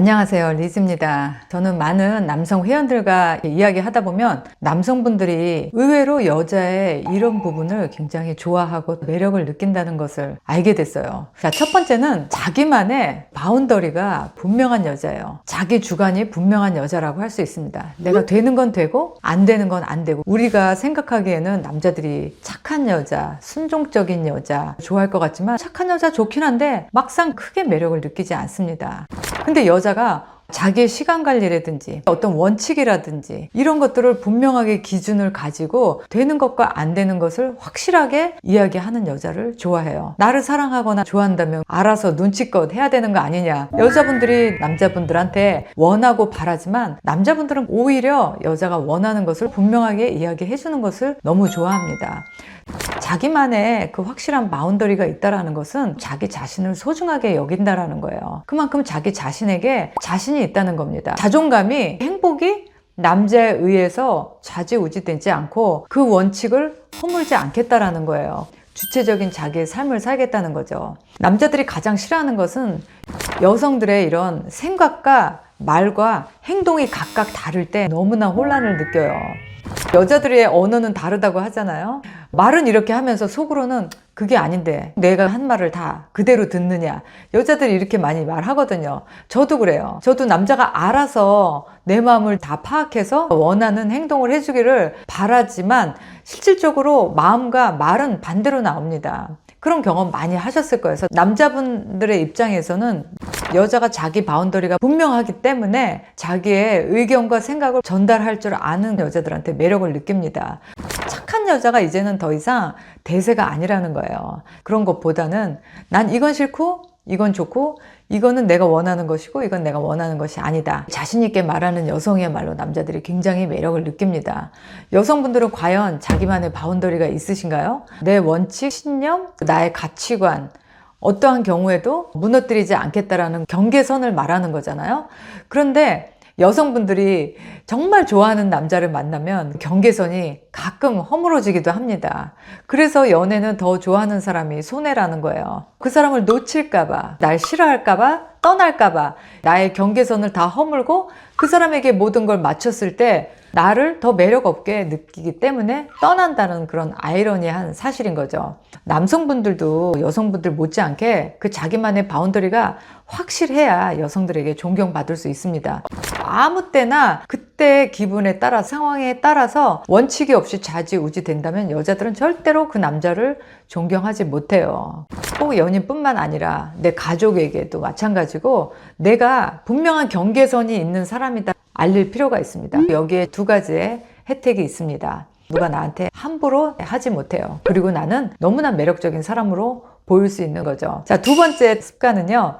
안녕하세요. 리즈입니다. 저는 많은 남성 회원들과 이야기 하다 보면 남성분들이 의외로 여자의 이런 부분을 굉장히 좋아하고 매력을 느낀다는 것을 알게 됐어요. 자, 첫 번째는 자기만의 바운더리가 분명한 여자예요. 자기 주관이 분명한 여자라고 할 수 있습니다. 내가 되는 건 되고 안 되는 건 안 되고 우리가 생각하기에는 남자들이 착한 여자, 순종적인 여자 좋아할 것 같지만 착한 여자 좋긴 한데 막상 크게 매력을 느끼지 않습니다. 근데 여자가 자기의 시간 관리라든지 어떤 원칙이라든지 이런 것들을 분명하게 기준을 가지고 되는 것과 안 되는 것을 확실하게 이야기하는 여자를 좋아해요. 나를 사랑하거나 좋아한다면 알아서 눈치껏 해야 되는 거 아니냐. 여자분들이 남자분들한테 원하고 바라지만 남자분들은 오히려 여자가 원하는 것을 분명하게 이야기해 주는 것을 너무 좋아합니다. 자기만의 그 확실한 바운더리가 있다라는 것은 자기 자신을 소중하게 여긴다라는 거예요. 그만큼 자기 자신에게 자신이 있다는 겁니다. 자존감이 행복이 남자에 의해서 좌지우지되지 않고 그 원칙을 허물지 않겠다라는 거예요. 주체적인 자기의 삶을 살겠다는 거죠. 남자들이 가장 싫어하는 것은 여성들의 이런 생각과 말과 행동이 각각 다를 때 너무나 혼란을 느껴요. 여자들의 언어는 다르다고 하잖아요. 말은 이렇게 하면서 속으로는 그게 아닌데 내가 한 말을 다 그대로 듣느냐. 여자들이 이렇게 많이 말하거든요. 저도 그래요. 저도 남자가 알아서 내 마음을 다 파악해서 원하는 행동을 해주기를 바라지만 실질적으로 마음과 말은 반대로 나옵니다. 그런 경험 많이 하셨을 거예요. 남자분들의 입장에서는 여자가 자기 바운더리가 분명하기 때문에 자기의 의견과 생각을 전달할 줄 아는 여자들한테 매력을 느낍니다. 착한 여자가 이제는 더 이상 대세가 아니라는 거예요. 그런 것보다는 난 이건 싫고 이건 좋고 이거는 내가 원하는 것이고 이건 내가 원하는 것이 아니다. 자신 있게 말하는 여성이야말로 남자들이 굉장히 매력을 느낍니다. 여성분들은 과연 자기만의 바운더리가 있으신가요? 내 원칙, 신념, 나의 가치관 어떠한 경우에도 무너뜨리지 않겠다라는 경계선을 말하는 거잖아요. 그런데 여성분들이 정말 좋아하는 남자를 만나면 경계선이 가끔 허물어지기도 합니다. 그래서 연애는 더 좋아하는 사람이 손해라는 거예요. 그 사람을 놓칠까봐, 날 싫어할까봐, 떠날까봐, 나의 경계선을 다 허물고 그 사람에게 모든 걸 맞췄을 때 나를 더 매력 없게 느끼기 때문에 떠난다는 그런 아이러니한 사실인 거죠. 남성분들도 여성분들 못지않게 그 자기만의 바운더리가 확실해야 여성들에게 존경받을 수 있습니다. 아무 때나 그때 기분에 따라 상황에 따라서 원칙이 없이 좌지우지 된다면 여자들은 절대로 그 남자를 존경하지 못해요. 꼭 연인뿐만 아니라 내 가족에게도 마찬가지고 내가 분명한 경계선이 있는 사람이다 알릴 필요가 있습니다. 여기에 두 가지의 혜택이 있습니다. 누가 나한테 함부로 하지 못해요. 그리고 나는 너무나 매력적인 사람으로 보일 수 있는 거죠. 자, 두 번째 습관은요.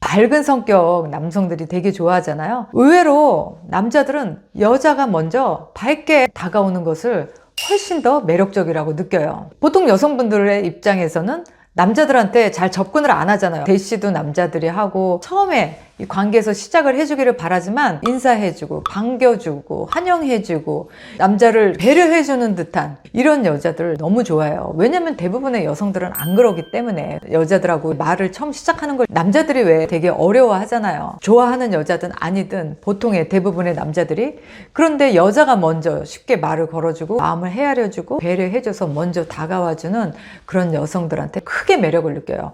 밝은 성격 남성들이 되게 좋아하잖아요. 의외로 남자들은 여자가 먼저 밝게 다가오는 것을 훨씬 더 매력적이라고 느껴요. 보통 여성분들의 입장에서는 남자들한테 잘 접근을 안 하잖아요. 대시도 남자들이 하고 처음에 이 관계에서 시작을 해주기를 바라지만 인사해주고 반겨주고 환영해주고 남자를 배려해주는 듯한 이런 여자들 너무 좋아해요. 왜냐면 대부분의 여성들은 안 그러기 때문에 여자들하고 말을 처음 시작하는 걸 남자들이 왜 되게 어려워하잖아요. 좋아하는 여자든 아니든 보통의 대부분의 남자들이 그런데 여자가 먼저 쉽게 말을 걸어주고 마음을 헤아려주고 배려해줘서 먼저 다가와주는 그런 여성들한테 크게 매력을 느껴요.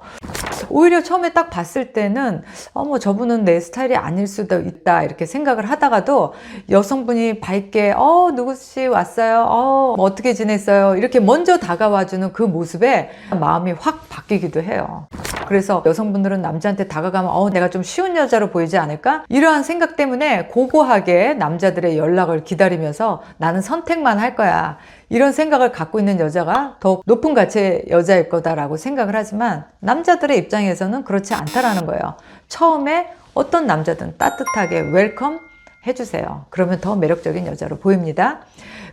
오히려 처음에 딱 봤을 때는 어머 저분은 내 스타일이 아닐 수도 있다 이렇게 생각을 하다가도 여성분이 밝게 어 누구씨 왔어요? 어 어떻게 지냈어요? 이렇게 먼저 다가와주는 그 모습에 마음이 확 바뀌기도 해요 그래서 여성분들은 남자한테 다가가면 어 내가 좀 쉬운 여자로 보이지 않을까 이러한 생각 때문에 고고하게 남자들의 연락을 기다리면서 나는 선택만 할 거야 이런 생각을 갖고 있는 여자가 더 높은 가치의 여자일 거다라고 생각을 하지만 남자들의 입장에서는 그렇지 않다라는 거예요. 처음에 어떤 남자든 따뜻하게 웰컴 해주세요. 그러면 더 매력적인 여자로 보입니다.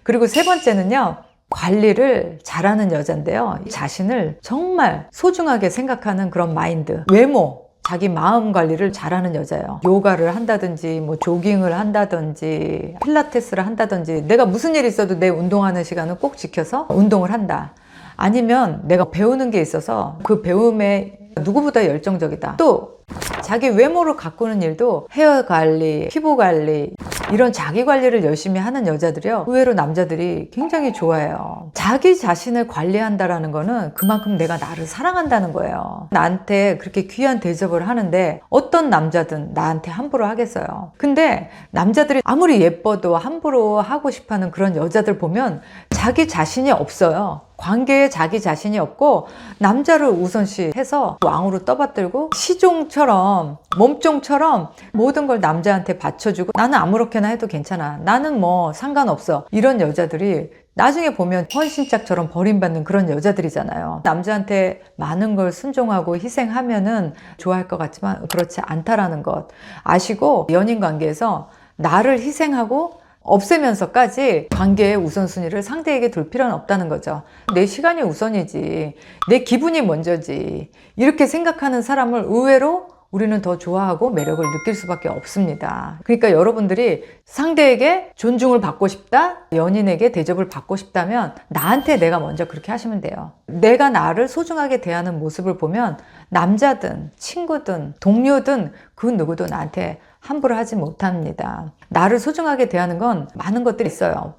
그리고 세 번째는요. 관리를 잘하는 여자인데요. 자신을 정말 소중하게 생각하는 그런 마인드. 외모, 자기 마음 관리를 잘하는 여자예요. 요가를 한다든지, 뭐 조깅을 한다든지, 필라테스를 한다든지, 내가 무슨 일 있어도 내 운동하는 시간은 꼭 지켜서 운동을 한다. 아니면 내가 배우는 게 있어서 그 배움에 누구보다 열정적이다. 또 자기 외모를 가꾸는 일도 헤어 관리, 피부 관리, 이런 자기 관리를 열심히 하는 여자들이요. 의외로 남자들이 굉장히 좋아해요. 자기 자신을 관리한다라는 거는 그만큼 내가 나를 사랑한다는 거예요. 나한테 그렇게 귀한 대접을 하는데 어떤 남자든 나한테 함부로 하겠어요. 근데 남자들이 아무리 예뻐도 함부로 하고 싶어 하는 그런 여자들 보면 자기 자신이 없어요. 관계에 자기 자신이 없고 남자를 우선시 해서 왕으로 떠받들고 시종처럼 몸종처럼 모든 걸 남자한테 받쳐주고 나는 아무렇게나 해도 괜찮아. 나는 뭐 상관없어. 이런 여자들이 나중에 보면 헌신짝처럼 버림받는 그런 여자들이잖아요. 남자한테 많은 걸 순종하고 희생하면은 좋아할 것 같지만 그렇지 않다라는 것. 아시고 연인 관계에서 나를 희생하고 없애면서까지 관계의 우선순위를 상대에게 둘 필요는 없다는 거죠. 내 시간이 우선이지. 내 기분이 먼저지. 이렇게 생각하는 사람을 의외로 우리는 더 좋아하고 매력을 느낄 수밖에 없습니다. 그러니까 여러분들이 상대에게 존중을 받고 싶다, 연인에게 대접을 받고 싶다면 나한테 내가 먼저 그렇게 하시면 돼요. 내가 나를 소중하게 대하는 모습을 보면 남자든 친구든 동료든 그 누구도 나한테 함부로 하지 못합니다. 나를 소중하게 대하는 건 많은 것들이 있어요.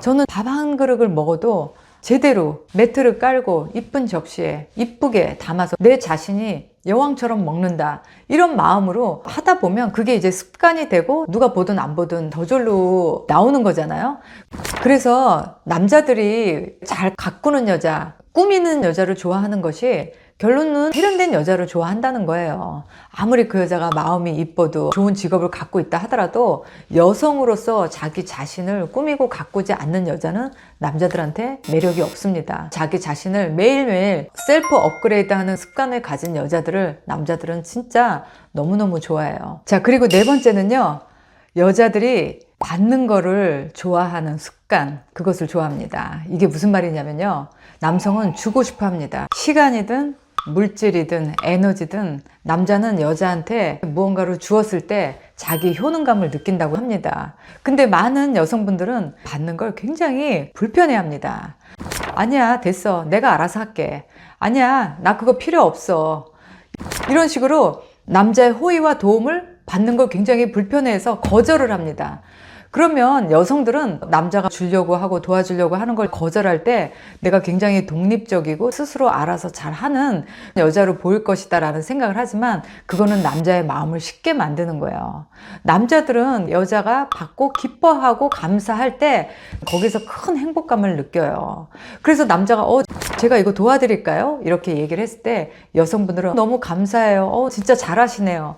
저는 밥 한 그릇을 먹어도 제대로 매트를 깔고 이쁜 접시에 이쁘게 담아서 내 자신이 여왕처럼 먹는다. 이런 마음으로 하다 보면 그게 이제 습관이 되고 누가 보든 안 보든 저절로 나오는 거잖아요. 그래서 남자들이 잘 가꾸는 여자, 꾸미는 여자를 좋아하는 것이 결론은 세련된 여자를 좋아한다는 거예요. 아무리 그 여자가 마음이 이뻐도 좋은 직업을 갖고 있다 하더라도 여성으로서 자기 자신을 꾸미고 가꾸지 않는 여자는 남자들한테 매력이 없습니다. 자기 자신을 매일매일 셀프 업그레이드 하는 습관을 가진 여자들을 남자들은 진짜 너무너무 좋아해요. 자, 그리고 네 번째는요. 여자들이 받는 거를 좋아하는 습관, 그것을 좋아합니다. 이게 무슨 말이냐면요. 남성은 주고 싶어 합니다. 시간이든 물질이든 에너지든 남자는 여자한테 무언가를 주었을 때 자기 효능감을 느낀다고 합니다. 근데 많은 여성분들은 받는 걸 굉장히 불편해 합니다. 아니야, 됐어. 내가 알아서 할게. 아니야, 나 그거 필요 없어. 이런 식으로 남자의 호의와 도움을 받는 걸 굉장히 불편해해서 거절을 합니다. 그러면 여성들은 남자가 주려고 하고 도와주려고 하는 걸 거절할 때 내가 굉장히 독립적이고 스스로 알아서 잘 하는 여자로 보일 것이다 라는 생각을 하지만 그거는 남자의 마음을 쉽게 만드는 거예요. 남자들은 여자가 받고 기뻐하고 감사할 때 거기서 큰 행복감을 느껴요. 그래서 남자가 어, 제가 이거 도와드릴까요? 이렇게 얘기를 했을 때 여성분들은 너무 감사해요. 어, 진짜 잘하시네요.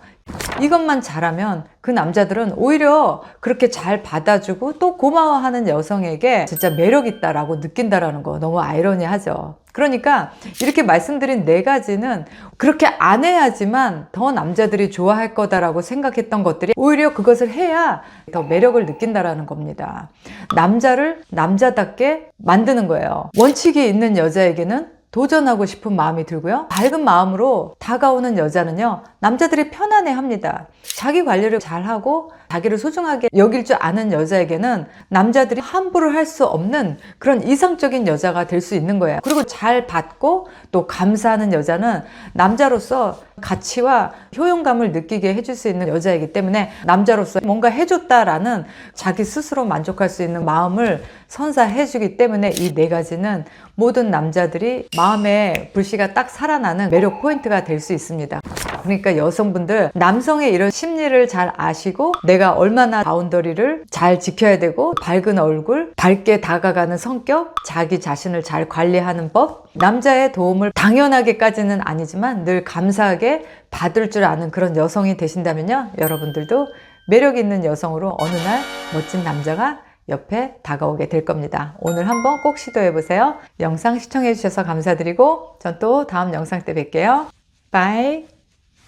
이것만 잘하면 그 남자들은 오히려 그렇게 잘 받아주고 또 고마워하는 여성에게 진짜 매력 있다라고 느낀다라는 거 너무 아이러니하죠. 그러니까 이렇게 말씀드린 네 가지는 그렇게 안 해야지만 더 남자들이 좋아할 거다라고 생각했던 것들이 오히려 그것을 해야 더 매력을 느낀다라는 겁니다. 남자를 남자답게 만드는 거예요. 원칙이 있는 여자에게는 도전하고 싶은 마음이 들고요. 밝은 마음으로 다가오는 여자는요, 남자들이 편안해 합니다. 자기 관리를 잘하고 자기를 소중하게 여길 줄 아는 여자에게는 남자들이 함부로 할 수 없는 그런 이상적인 여자가 될 수 있는 거예요. 그리고 잘 받고 또 감사하는 여자는 남자로서 가치와 효용감을 느끼게 해줄 수 있는 여자이기 때문에 남자로서 뭔가 해줬다라는 자기 스스로 만족할 수 있는 마음을 선사해주기 때문에 이 네 가지는 모든 남자들이 마음의 불씨가 딱 살아나는 매력 포인트가 될 수 있습니다. 그러니까 여성분들 남성의 이런 심리를 잘 아시고 내가 얼마나 바운더리를 잘 지켜야 되고 밝은 얼굴, 밝게 다가가는 성격, 자기 자신을 잘 관리하는 법, 남자의 도움을 당연하게까지는 아니지만 늘 감사하게 받을 줄 아는 그런 여성이 되신다면요. 여러분들도 매력 있는 여성으로 어느 날 멋진 남자가 옆에 다가오게 될 겁니다. 오늘 한번 꼭 시도해 보세요. 영상 시청해 주셔서 감사드리고 전 또 다음 영상 때 뵐게요. 바이.